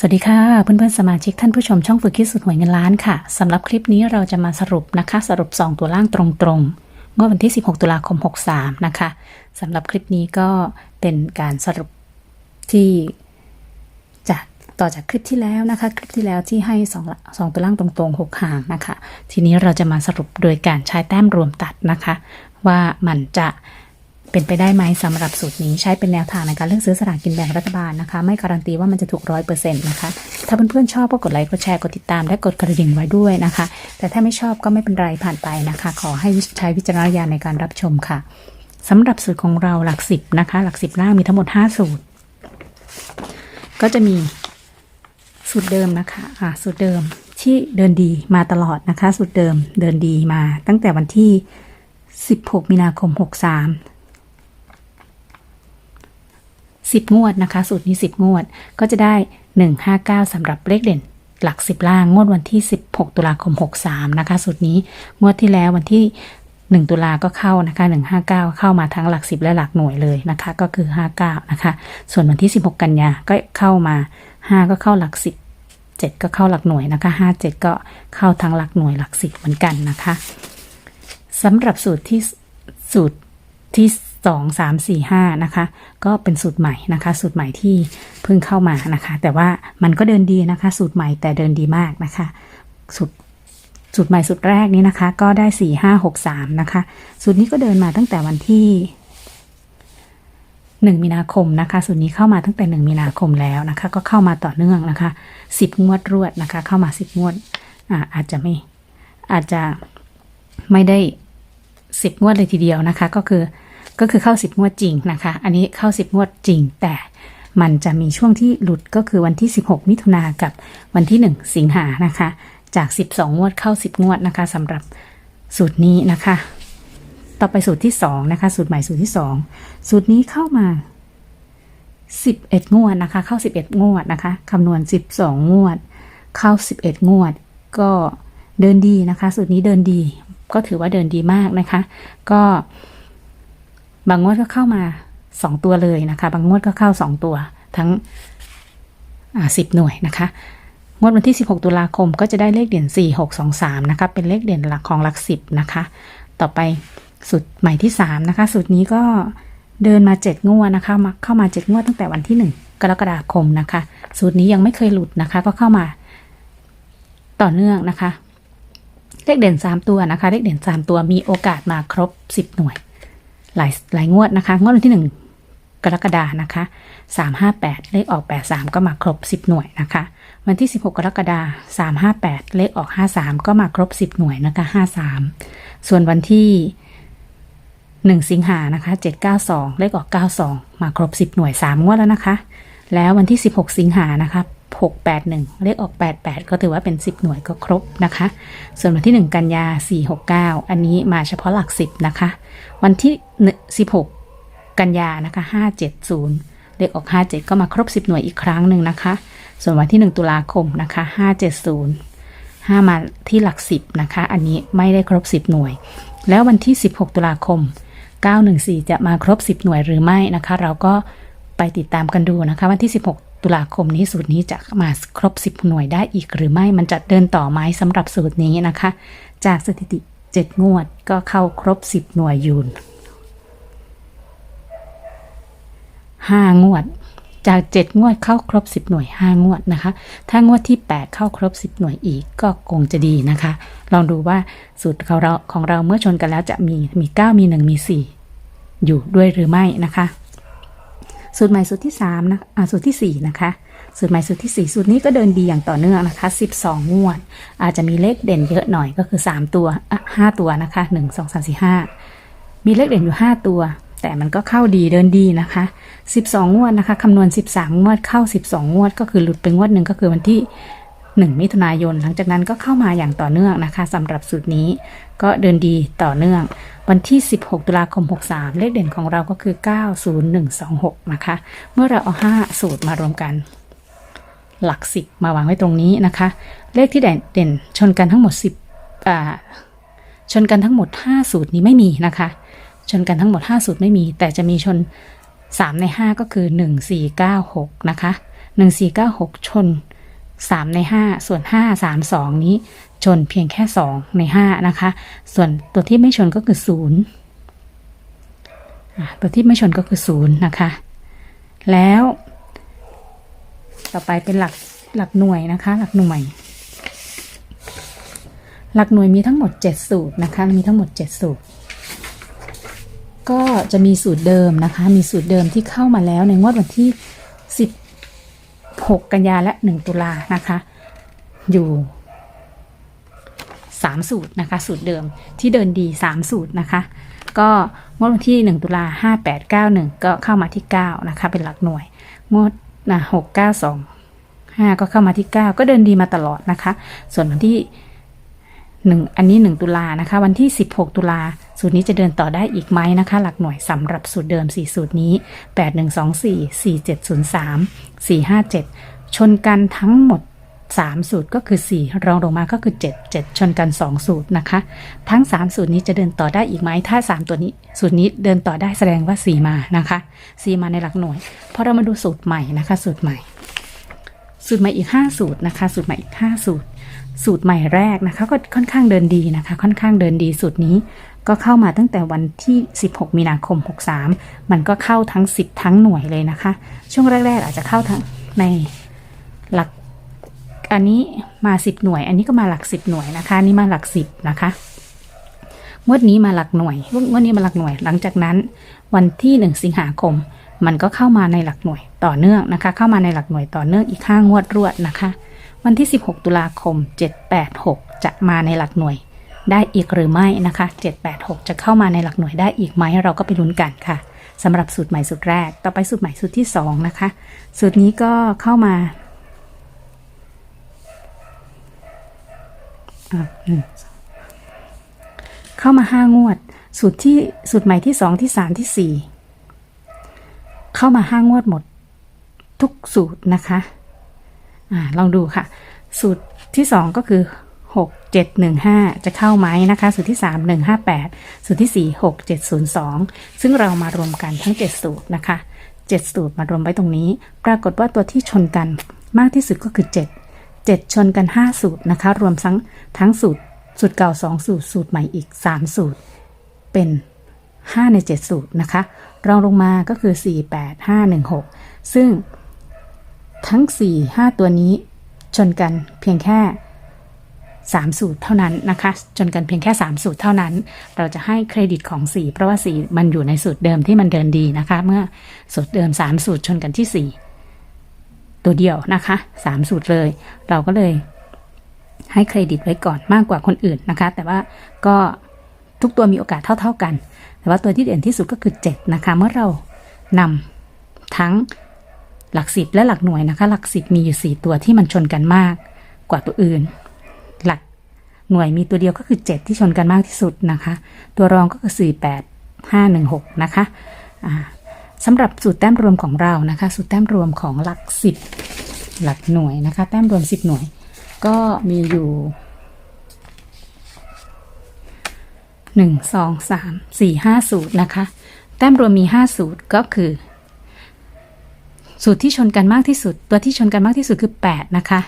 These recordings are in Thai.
สวัสดีค่ะ เพื่อนๆ สมาชิกท่านผู้ชมช่องฝึกคิดสุดหวยเงินล้านค่ะสำหรับคลิปนี้เราจะมาสรุปนะคะสรุป 2 ตัวล่างตรงๆงวดวันที่ 16 ตุลาคม 63 นะคะสำหรับคลิปนี้ก็เป็นการสรุปที่จากต่อจากคลิปที่แล้วนะคะ คลิปที่แล้วที่ให้2 2ตัวล่างตรงๆ 6หางนะคะ ทีนี้เราจะมาสรุปโดยการใช้แต้มรวมตัดนะคะ ว่ามันจะ เป็นไปได้ไหมสำหรับสูตรนี้ใช้เป็นแนวทางในการเลือกซื้อสลากกินแบ่งรัฐบาลนะคะ ไม่การันตีว่ามันจะถูกร้อยเปอร์เซ็นต์นะคะ ถ้าเพื่อนๆชอบก็กดไลค์กดแชร์กดติดตามและกดกระดิ่งไว้ด้วยนะคะ แต่ถ้าไม่ชอบก็ไม่เป็นไรผ่านไปนะคะ ขอให้ใช้วิจารณญาณในการรับชมค่ะสำหรับสูตรของเราหลักสิบนะคะ หลักสิบล่างมีทั้งหมด5สูตร ก็จะมีสูตรเดิมนะคะอ่าสูตรเดิมที่เดินดีมาตลอดนะคะ สูตรเดิมเดินดีมาตั้งแต่วันที่ 16 มีนาคม 63 สิบงวดนะคะ สูตรนี้สิบงวด ก็จะได้หนึ่งห้าเก้าสำหรับเลขเด่น หลักสิบล่าง งวดวันที่สิบหกตุลาคมหกสามนะคะ สูตรนี้ งวดที่แล้ววันที่หนึ่งตุลาก็เข้านะคะหนึ่งห้าเก้าเข้ามาทั้งหลักสิบและหลักหน่วยเลยนะคะ ก็คือห้าเก้านะคะ ส่วนวันที่สิบหกกันยา ก็เข้ามาห้าก็เข้าหลักสิบเจ็ดก็เข้าหลักหน่วยนะคะห้าเจ็ดก็เข้าทั้งหลักหน่วยหลักสิบเหมือนกันนะคะสำหรับสูตรที่สูตรที่ สองสามสี่ห้านะคะ ก็เป็นสูตรใหม่นะคะ สูตรใหม่ที่เพิ่งเข้ามานะคะ แต่ว่ามันก็เดินดีนะคะ สูตรใหม่แต่เดินดีมากนะคะ สูตรสูตรใหม่สูตรแรกนี้นะคะ ก็ได้สี่ห้าหกสามนะคะ สูตรนี้ก็เดินมาตั้งแต่วันที่หนึ่งมีนาคมนะคะ สูตรนี้เข้ามาตั้งแต่หนึ่งมีนาคมแล้วนะคะ ก็เข้ามาต่อเนื่องนะคะสิบงวดรวดนะคะ เข้ามาสิบงวดอาอาจจะไม่อาจจะไม่ได้สิบงวดเลยทีเดียวนะคะ ก็คือ ก็คือเข้า 10 งวดจริงนะคะ อันนี้เข้า 10 งวดจริง แต่มันจะมีช่วงที่หลุดก็คือวันที่ 16 มิถุนากับวันที่ 1 สิงหานะคะ จาก 12 งวดเข้า 10 งวดนะคะสำหรับสูตรนี้นะคะ ต่อไปสูตรที่ 2 นะคะ สูตรใหม่สูตรที่ 2 สูตรนี้เข้ามา 11 งวดนะคะ เข้า 11 งวดนะคะคำนวณ 12 งวด เข้า 11 งวด ก็เดินดีนะคะ สูตรนี้เดินดี ก็ถือว่าเดินดีมากนะคะ ก็ บางงวดก็เข้ามาสองตัวเลยนะคะ บางงวดก็เข้าสองตัว ทั้งสิบหน่วยนะคะ งวดวันที่ 16 ตุลาคมก็จะได้เลขเด่น 4 6 2 3 นะคะ เป็นเลขเด่นหลักของหลักสิบนะคะ ต่อไปสูตรใหม่ที่ 3 นะคะ สูตรนี้ก็เดินมา 7 งวดนะคะมาเข้ามา 7 งวดตั้งแต่วันที่ 1 กรกฎาคมนะคะ สูตรนี้ยังไม่เคยหลุดนะคะ ก็เข้ามาต่อเนื่องนะคะ เลขเด่น 3 ตัวนะคะ เลขเด่น 3 ตัวมีโอกาสมาครบ 10 หน่วย หลายหลายงวดนะคะ งวดวันที่ 1 กรกฎานะคะ 358 เลขออก 83 ก็มาครบ 10 หน่วยนะคะ วันที่ 16 กรกฎาคม358 เลขออก 53 ก็มาครบ 10 หน่วยนะคะ 53 ส่วนวันที่ 1 สิงหานะคะ 792 เลขออก 92 มาครบ 10 หน่วย 3 งวดแล้วนะคะ แล้ววันที่ 16 สิงหานะคะ 681 เลขออก 88 ก็ถือว่าเป็น 10 หน่วยก็ครบนะคะ ส่วนวันที่ 1 กันยา 469 อันนี้มาเฉพาะหลัก 10 นะคะ วันที่ 16 กันยานะคะ 570 เลขออก 57 ก็มาครบ 10 หน่วยอีกครั้งหนึ่งนะคะ ส่วนวันที่ 1 ตุลาคมนะคะ 570 5 มาที่หลัก 10 นะคะ อันนี้ไม่ได้ครบ 10 หน่วย แล้ววันที่ 16 ตุลาคม 914 จะมาครบ 10 หน่วยหรือไม่นะคะ เราก็ไปติดตามกันดูนะคะ วันที่ 16 ตุลาคมนี้สูตรนี้จะมาครบ 10 หน่วยได้อีกหรือไม่มันจะเดินต่อไหมสำหรับสูตรนี้นะคะ จากสถิติ 7 งวดก็เข้าครบ 10 หน่วยยูน5งวด จาก 7 งวดเข้าครบ 10 หน่วย 5 งวดนะคะ ถ้างวดที่ 8 เข้าครบ 10 หน่วยอีกก็คงจะดีนะคะ ลองดูว่าสูตรของเราของเราเมื่อชนกันแล้วจะมีมี 9 มี 1 มี 4 อยู่ด้วยหรือไม่นะคะ สูตรใหม่สูตรที่3นะอ่าสูตรที่ 4 นะคะ สูตรใหม่สูตรที่ 4 สูตรนี้ก็เดินดีอย่างต่อเนื่องนะคะ 12 งวด อาจจะมีเลขเด่นเยอะหน่อยก็คือ 3 ตัวอะ5ตัวนะคะ 1 2 3 4 5 มีเลขเด่นอยู่ 5 ตัว แต่มันก็เข้าดีเดินดีนะคะ 12 งวดนะคะคำนวณ 13 งวดเข้า 12 งวด ก็คือหลุดไปงวดหนึ่งก็คือวันที่ 1 มิถุนายน หลังจากนั้นก็เข้ามาอย่างต่อเนื่องนะคะสำหรับสูตรนี้ก็เดินดีต่อเนื่อง วันที่ 16 ตุลาคม 63 เลขเด่นของเราก็คือ 90126 นะคะ เมื่อเราเอา 5 สูตรมารวมกัน หลัก 10 มาวางไว้ตรงนี้นะคะ เลขที่เด่นเด่นชนกันทั้งหมด 10อ่าชนกันทั้งหมด 5 สูตรนี้ไม่มีนะคะ ชนกันทั้งหมด 5 สูตรไม่มี แต่จะมีชน 3 ใน 5 ก็คือ 1496 นะคะ 1496 ชน 3 ใน 5 ส่วน 5 3 2 นี้ชนเพียงแค่ 2 ใน 5 นะคะ ส่วนตัวที่ไม่ชนก็คือ 0 ตัวที่ไม่ชนก็คือ 0 นะคะ แล้ว ต่อไปเป็นหลักหลักหน่วยนะคะ หลักหน่วย หลักหน่วยมีทั้งหมด 7 สูตรนะคะ มีทั้งหมด 7 สูตร ก็จะมีสูตรเดิมนะคะ มีสูตรเดิมที่เข้ามาแล้วในงวดวันที่ 6 กันยาและ 1 ตุลานะคะ อยู่3สูตรนะคะ สูตรเดิมที่เดินดี3สูตรนะคะ ก็งวดวันที่1ตุลา5891ก็เข้ามาที่9นะคะ เป็นหลักหน่วยงวดนะ692 5ก็เข้ามาที่9ก็เดินดีมาตลอดนะคะ ส่วนวันที่หนึ่งอันนี้หนึ่งตุลานะคะ วันที่16ตุลา สูตรนี้จะเดินต่อได้อีกไหมนะคะ หลักหน่วยสำหรับสูตรเดิม 4 สูตรนี้ 8124 4703 457 ชนกันทั้งหมด 3 สูตรก็คือ 4 รองลงมาก็คือ 7 7 ชนกัน 2 สูตรนะคะ ทั้ง 3 สูตรนี้จะเดินต่อได้อีกไหมถ้า 3 ตัวนี้ สูตรนี้เดินต่อได้แสดงว่า 4 มานะคะ 4 มาในหลักหน่วยพอเรามาดูสูตรใหม่นะคะ สูตรใหม่ สูตรใหม่อีก 5 สูตรนะคะ สูตรใหม่อีก 5 สูตรสูตรใหม่แรกนะคะก็ค่อนข้างเดินดีนะคะ ค่อนข้างเดินดีสูตรนี้ ก็เข้ามาตั้งแต่วันที่ 16 มีนาคม 63 มันก็เข้าทั้ง 10 ทั้งหน่วยเลยนะคะ ช่วงแรก ๆ อาจจะเข้าทั้งในหลัก อันนี้มา 10 หน่วย อันนี้ก็มาหลัก 10 หน่วยนะคะนนี่มาหลัก 10 นะคะงวดนี้มาหลักหน่วยงวดนี้มาหลักหน่วย หลังจากนั้น วันที่ 1 สิงหาคม มันก็เข้ามาในหลักหน่วยต่อเนื่องนะคะ เข้ามาในหลักหน่วยต่อเนื่องอีก5งวดรวดนะคะ วันที่ 16 ตุลาคม 786 จะมาในหลักหน่วย ได้อีกหรือไม่นะคะ 786 จะเข้ามาในหลักหน่วยได้อีกไหมเราก็ไปลุ้นกันค่ะสำหรับสูตรใหม่สูตรแรก ต่อไปสูตรใหม่สูตรที่ 2 นะคะ สูตรนี้ก็เข้ามาอะอืมเข้ามาห้างวด สูตรที่สูตรใหม่ที่สองที่สามที่สี่เข้ามาห้างวดหมดทุกสูตรนะคะอ่าลองดูค่ะ สูตรที่2ก็คือ 6 7 1 5 จะเข้าไหมนะคะ สูตรที่ 3 1 5 8 สูตรที่ 4 6 7 0 2 ซึ่งเรามารวมกันทั้ง 7 สูตรนะคะ 7 สูตรมารวมไว้ตรงนี้ ปรากฏว่าตัวที่ชนกันมากที่สุดก็คือ 7 7 ชนกัน 5 สูตรนะคะ รวมทั้งทั้งสูตร สูตรเก่า 2 สูตร สูตรใหม่อีก 3 สูตร เป็น 5 ใน 7 สูตรนะคะ รองลงมาก็คือ 4 8 5 1 6 ซึ่งทั้ง 4 5 ตัวนี้ชนกันเพียงแค่ 3 สูตรเท่านั้นนะคะชนกันเพียงแค่ 3 สูตรเท่านั้น เราจะให้เครดิตของ4เพราะว่า4มันอยู่ในสูตรเดิมที่มันเดินดีนะคะ เมื่อสูตรเดิม 3 สูตรชนกันที่ 4 ตัวเดียวนะคะ 3 สูตรเลย เราก็เลยให้เครดิตไว้ก่อนมากกว่าคนอื่นนะคะ แต่ว่าก็ทุกตัวมีโอกาสเท่า ๆกัน แต่ว่าตัวที่เด่นที่สุดก็คือ 7 นะคะ เมื่อเรานำทั้งหลักสิบและหลักหน่วยนะคะ หลักสิบมีอยู่สี่ตัวที่มันชนกันมากกว่าตัวอื่น หลักหน่วยมีตัวเดียวก็คือเจ็ดที่ชนกันมากที่สุดนะคะ ตัวรองก็คือสี่แปดห้าหนึ่งหกนะคะสำหรับสูตรแต้มรวมของเรานะคะ สูตรแต้มรวมของหลักสิบหลักหน่วยนะคะ แต้มรวมสิบหน่วย ก็มีอยู่หนึ่งสองสามสี่ห้าสูตรนะคะ แต้มรวมมีห้าสูตรก็คือ สูตรที่ชนกันมากที่สุด ตัวที่ชนกันมากที่สุดคือ 8 นะคะ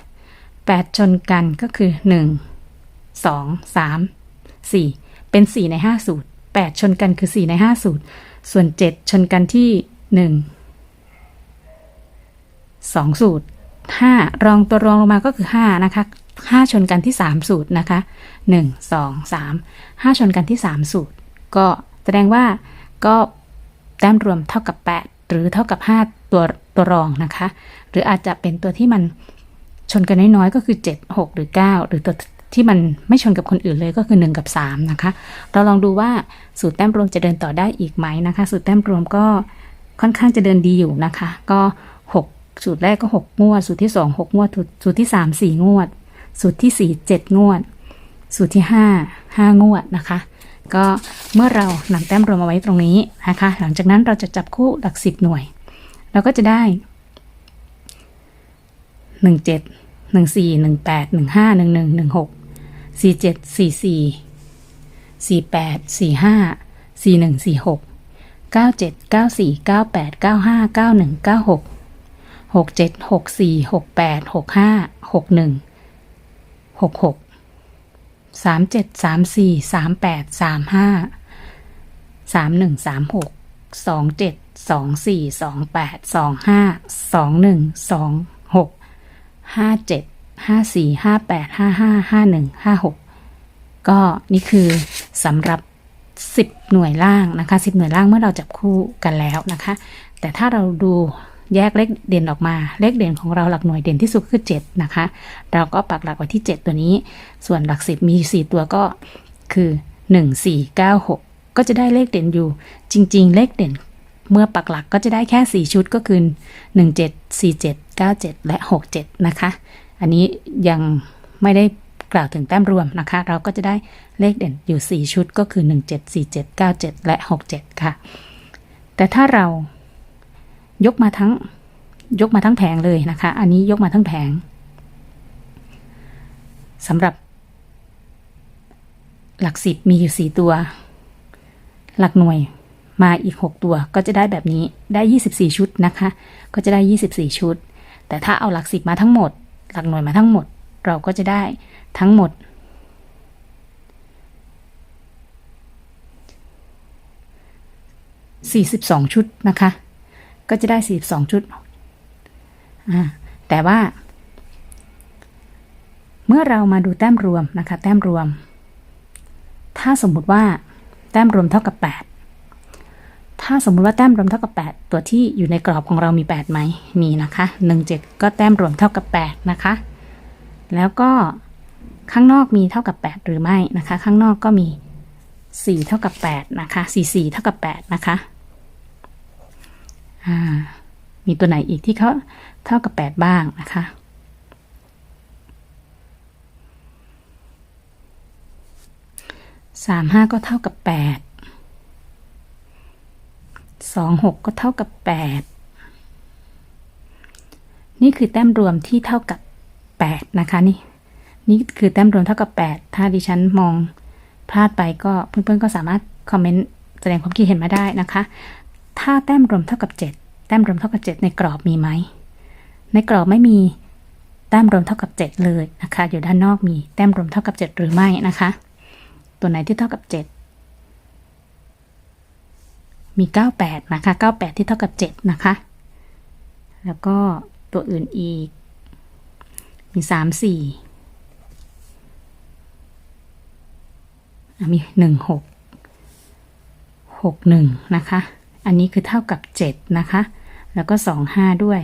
8 ชนกันก็คือ 1 2 3 4 เป็น 4 ใน 5 สูตร 8 ชนกันคือ 4 ใน 5 สูตร ส่วน 7 ชนกันที่ 1 2 สูตร 5 รองตัวรองลงมาก็คือ 5 นะคะ 5 ชนกันที่ 3 สูตรนะคะ 1 2 3 5 ชนกันที่ 3 สูตร ก็แสดงว่าก็แต้มรวมเท่ากับ 8 หรือเท่ากับ 5 ตัวตัวรองนะคะ หรืออาจจะเป็นตัวที่มัน ชนกันน้อยๆ ก็คือ 7 6 หรือ 9 หรือตัวที่มันไม่ชนกับคนอื่นเลยก็คือ 1 กับ 3 นะคะ เราลองดูว่าสูตรแต้มรวมจะเดินต่อได้อีกไหมนะคะ สูตรแต้มรวมก็ค่อนข้างจะเดินดีอยู่นะคะ ก็ 6 สูตรแรกก็ 6 งวด สูตรที่ 2 6 งวด สูตรที่ 3 4 งวด สูตรที่ 4 7 งวด สูตรที่ 5 5 งวดนะคะ ก็เมื่อเรานำแต้มรวมมาไว้ตรงนี้นะคะ หลังจากนั้นเราจะจับคู่หลักสิบหน่วย เราก็จะได้ หนึ่งเจ็ดหนึ่งสี่หนึ่งแปดหนึ่งห้าหนึ่งหนึ่งหนึ่งหกสี่เจ็ดสี่สี่สี่แปดสี่ห้าสี่หนึ่งสี่หกเก้าเจ็ดเก้าสี่เก้าแปดเก้าห้าเก้าหนึ่งเก้าหกหกเจ็ดหกสี่หกแปดหกห้าหกหนึ่งหกหกสามเจ็ดสามสี่สามแปดสามห้าสามหนึ่งสามหกสองเจ็ดสองสี่สองแปดสองห้าสองหนึ่งสอง ห้าเจ็ดห้าสี่ห้าแปดห้าห้าห้าหนึ่งห้าหกก็นี่คือสำหรับ 10 หน่วยล่างนะคะ 10 หน่วยล่างเมื่อเราจับคู่กันแล้วนะคะ แต่ถ้าเราดูแยกเลขเด่นออกมา เลขเด่นของเราหลักหน่วยเด่นที่สุดคือ 7 นะคะ เราก็ปักหลักไว้ที่ 7 ตัวนี้ ส่วนหลัก 10 มี 4 ตัวก็คือ 1 4 9 6 ก็จะได้เลขเด่นอยู่ จริง ๆ เลขเด่นเมื่อปักหลักก็จะได้แค่ 4 ชุดก็คือ 1 7 4 7 9 7 และ 6 7 นะคะ อันนี้ยังไม่ได้กล่าวถึงแต้มรวมนะคะ เราก็จะได้เลขเด่นอยู่ 4 ชุดก็คือ 1 7 4 7 9 7 และ 6 7 ค่ะ แต่ถ้าเรายกมาทั้งยกมาทั้งแผงเลยนะคะ อันนี้ยกมาทั้งแผงสำหรับ หลักสิบมีอยู่ 4 ตัว หลักหน่วยมาอีก 6 ตัวก็จะได้แบบนี้ได้ 24 ชุดนะคะ ก็จะได้ 24 ชุด แต่ถ้าเอาหลักสิบมาทั้งหมด หลักหน่วยมาทั้งหมด เราก็จะได้ทั้งหมด 42 ชุดนะคะ ก็จะได้ 42 ชุด แต่ว่า เมื่อเรามาดูแต้มรวมนะคะ แต้มรวม ถ้าสมมุติว่าแต้มรวมเท่ากับ 8 ถ้าสมมติว่าแต้มรวมเท่ากับ 8 ตัวที่อยู่ในกรอบของเรามี 8ไหมมีนะคะ 17 ก็แต้มรวมเท่ากับ 8 นะคะ แล้วก็ข้างนอกมีเท่ากับ 8 หรือไม่นะคะ ข้างนอกก็มี 4 เท่ากับ 8 นะคะ 4 4 เท่ากับ 8 นะคะมีตัวไหนอีกที่เขาเท่ากับ 8 บ้างนะคะสามห้าก็เท่ากับ8 สองหกก็เท่ากับแปดนี่คือแต้มรวมที่เท่ากับแปดนะคะนี่ นี่คือแต้มรวมเท่ากับแปดถ้าดิฉันมองพลาดไปก็เพื่อนๆก็สามารถคอมเมนต์แสดงความคิดเห็นมาได้นะคะ ถ้าแต้มรวมเท่ากับเจ็ดแต้มรวมเท่ากับเจ็ดในกรอบมีไหม ในกรอบไม่มีแต้มรวมเท่ากับ 7 เลยนะคะ อยู่ด้านนอกมีแต้มรวมเท่ากับ 7 หรือไม่นะคะ ตัวไหนที่เท่ากับ 7 มี 98 นะคะ 98 ที่เท่ากับ 7 นะคะ แล้วก็ตัวอื่นอีก มี 3 4อ่มี 1 6 6 1 นะคะ อันนี้คือเท่ากับ 7 นะคะ แล้วก็ 2 5 ด้วย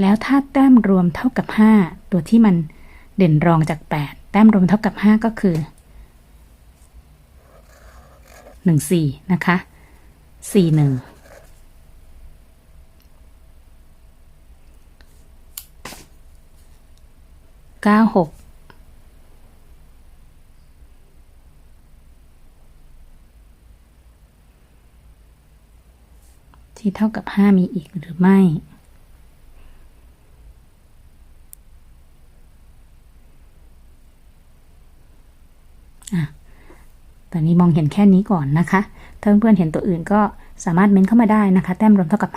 แล้วถ้าแต้มรวมเท่ากับ 5 ตัวที่มันเด่นรองจาก 8 แต้มรวมเท่ากับ 5 ก็คือ หนึ่งสี่นะคะสี่หนึ่งเก้าหกที่เท่ากับห้ามีอีกหรือไม่ อะ ต อนนี้มองเห็นแค่นี้ก่อนนะคะ ถ้าเพื่อนๆเห็นตัวอื่นก็สามารถเม้นเข้ามาได้นะคะ แต้มรวมเท่ากับ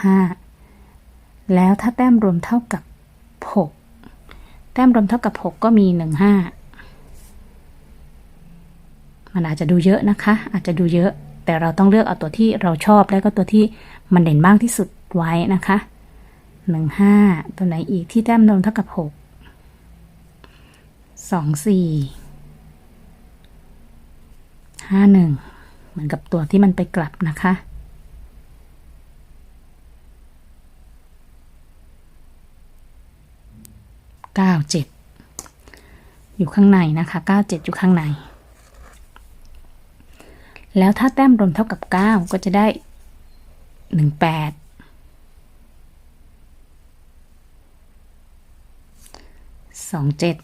5 แล้วถ้าแต้มรวมเท่ากับ 6 แต้มรวมเท่ากับ 6 ก็มี 1 5 มันอาจจะดูเยอะนะคะ อาจจะดูเยอะ แต่เราต้องเลือกเอาตัวที่เราชอบแล้วก็ตัวที่มันเด่นมากที่สุดไว้นะคะ 1 5 ตัวไหนอีกที่แต้มรวมเท่ากับ 6 2 4 ห้าหนึ่งเหมือนกับตัวที่มันไปกลับนะคะ เก้าเจ็ดอยู่ข้างในนะคะเก้าเจ็ดอยู่ข้างใน แล้วถ้าแต้มรวมเท่ากับเก้าก็จะได้หนึ่งแปดสองเจ็ด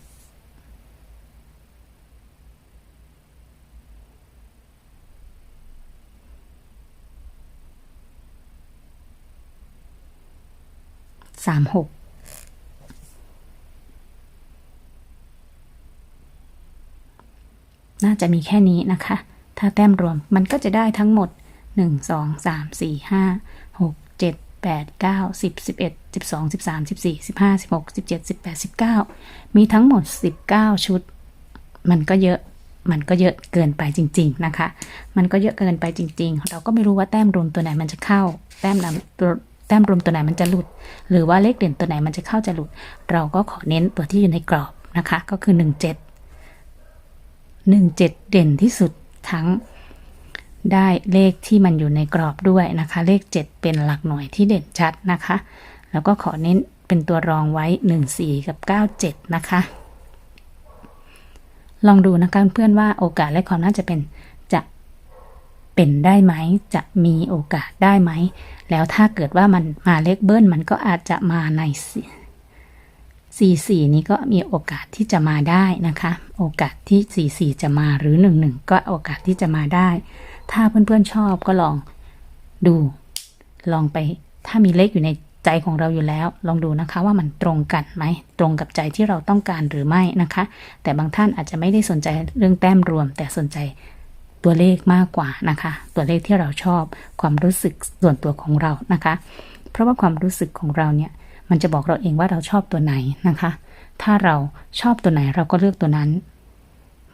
สามหกน่าจะมีแค่นี้นะคะ ถ้าแต้มรวมมันก็จะได้ทั้งหมดหนึ่งสองสามสี่ห้าหกเจ็ดแปดเก้าสิบสิบเอ็ดสิบสองสิบสามสิบสี่สิบห้าสิบหกสิบเจ็ดสิบแปดสิบเก้ามีทั้งหมดสิบเก้าชุด มันก็เยอะ มันก็เยอะเกินไปจริง ๆ นะคะ มันก็เยอะเกินไปจริง ๆ เราก็ไม่รู้ว่าแต้มรวมตัวไหนมันจะเข้า แต้มนำตัว แต้มรวมตัวไหนมันจะหลุด หรือว่าเลขเด่นตัวไหนมันจะเข้าจะหลุด เราก็ขอเน้นตัวที่อยู่ในกรอบนะคะ ก็คือหนึ่งเจ็ดหนึ่งเจ็ดเด่นที่สุดทั้งได้เลขที่มันอยู่ในกรอบด้วยนะคะ เลข 7 เป็นหลักหน่วยที่เด่นชัดนะคะ แล้วก็ขอเน้นเป็นตัวรองไว้ 1 4 กับ 9 7 นะคะ ลองดูนะคะเพื่อนว่าโอกาสและความน่าจะเป็น เป็นได้ไหม จะมีโอกาสได้ไหม แล้วถ้าเกิดว่ามันมาเลขเบิ้ลมันก็อาจจะมาในสี่สี่นี้ก็มีโอกาสที่จะมาได้นะคะ โอกาสที่สี่สี่จะมาหรือหนึ่งหนึ่งก็โอกาสที่จะมาได้ ถ้าเพื่อนๆชอบก็ลองดู ลองไป ถ้ามีเลขอยู่ในใจของเราอยู่แล้ว ลองดูนะคะว่ามันตรงกันไหม ตรงกับใจที่เราต้องการหรือไม่นะคะ แต่บางท่านอาจจะไม่ได้สนใจเรื่องแต้มรวม แต่สนใจ ตัวเลขมากกว่านะคะ ตัวเลขที่เราชอบความรู้สึกส่วนตัวของเรานะคะ เพราะว่าความรู้สึกของเราเนี่ยมันจะบอกเราเองว่าเราชอบตัวไหนนะคะ ถ้าเราชอบตัวไหนเราก็เลือกตัวนั้น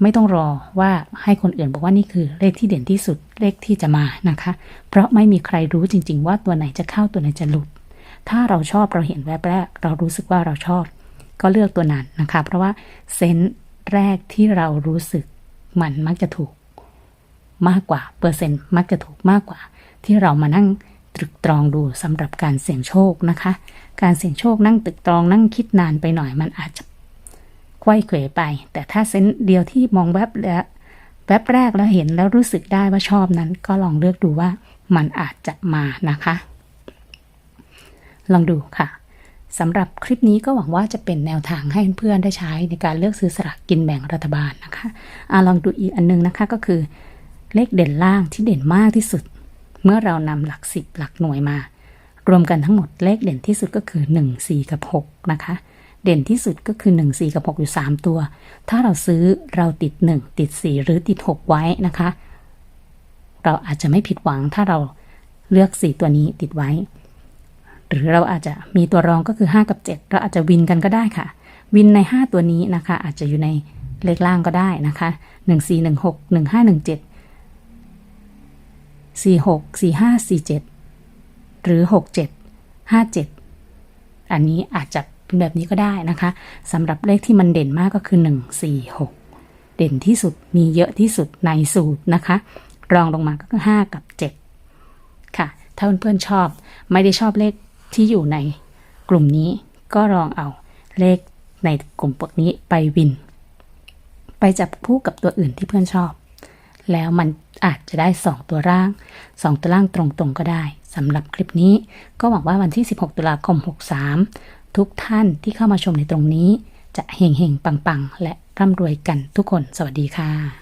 ไม่ต้องรอว่าให้คนอื่นบอกว่านี่คือเลขที่เด่นที่สุดเลขที่จะมานะคะ เพราะไม่มีใครรู้จริง ๆ ว่าตัวไหนจะเข้าตัวไหนจะหลุด ถ้าเราชอบเราเห็นแวบแรกเรารู้สึกว่าเราชอบ ก็เลือกตัวนั้นนะคะ เพราะว่าเซนส์แรกที่เรารู้สึกมันมักจะถูก มากกว่า เปอร์เซ็นต์มักจะถูกมากกว่า ที่เรามานั่งตรึกตรองดูสำหรับการเสี่ยงโชคนะคะ การเสี่ยงโชคนั่งตรึกตรองนั่งคิดนานไปหน่อยมันอาจจะไขว้เขวไป แต่ถ้าเซนส์เดียวที่มองแวบแล้วแวบแรกแล้วเห็นแล้วรู้สึกได้ว่าชอบนั้น ก็ลองเลือกดูว่ามันอาจจะมานะคะ ลองดูค่ะสำหรับคลิปนี้ก็หวังว่าจะเป็นแนวทางให้เพื่อนได้ใช้ในการเลือกซื้อสลากกินแบ่งรัฐบาลนะคะอะลองดูอีกอันนึงนะคะก็คือ เลขเด่นล่างที่เด่นมากที่สุด เมื่อเรานำหลักสิบหลักหน่วยมา รวมกันทั้งหมดเลขเด่นที่สุดก็คือ 1 4 กับ 6 นะคะ เด่นที่สุดก็คือ 1 4 กับ 6 อยู่ 3 ตัว ถ้าเราซื้อเราติด 1 ติด 4 หรือติด 6 ไว้นะคะ เราอาจจะไม่ผิดหวังถ้าเราเลือก 4 ตัวนี้ติดไว้ หรือเราอาจจะมีตัวรองก็คือ 5 กับ 7 เราอาจจะวินกันก็ได้ค่ะ วินใน 5 ตัวนี้นะคะ อาจจะอยู่ในเลขล่างก็ได้นะคะ 1 4 1 6 1 5 1 7 สี่หกสี่ห้าสี่เจ็ดหรือหกเจ็ดห้าเจ็ดอันนี้อาจจะเป็นแบบนี้ก็ได้นะคะสำหรับเลขที่มันเด่นมากก็คือหนึ่งสี่หกเด่นที่สุดมีเยอะที่สุดในสูตรนะคะ รองลงมาก็คือห้ากับเจ็ดค่ะ ถ้าเพื่อนๆชอบไม่ได้ชอบเลขที่อยู่ในกลุ่มนี้ก็ลองเอาเลขในกลุ่มพวกนี้ไปวิน ไปจับคู่กับตัวอื่นที่เพื่อนชอบ แล้วมัน อาจจะได้ 2 ตัวร่าง 2 ตัวร่างตรงๆก็ได้สำหรับคลิปนี้ ก็หวังว่าวันที่ 16 ตุลาคม 63 ทุกท่านที่เข้ามาชมในตรงนี้ จะเฮงๆ ปังๆ และร่ำรวยกันทุกคน สวัสดีค่ะ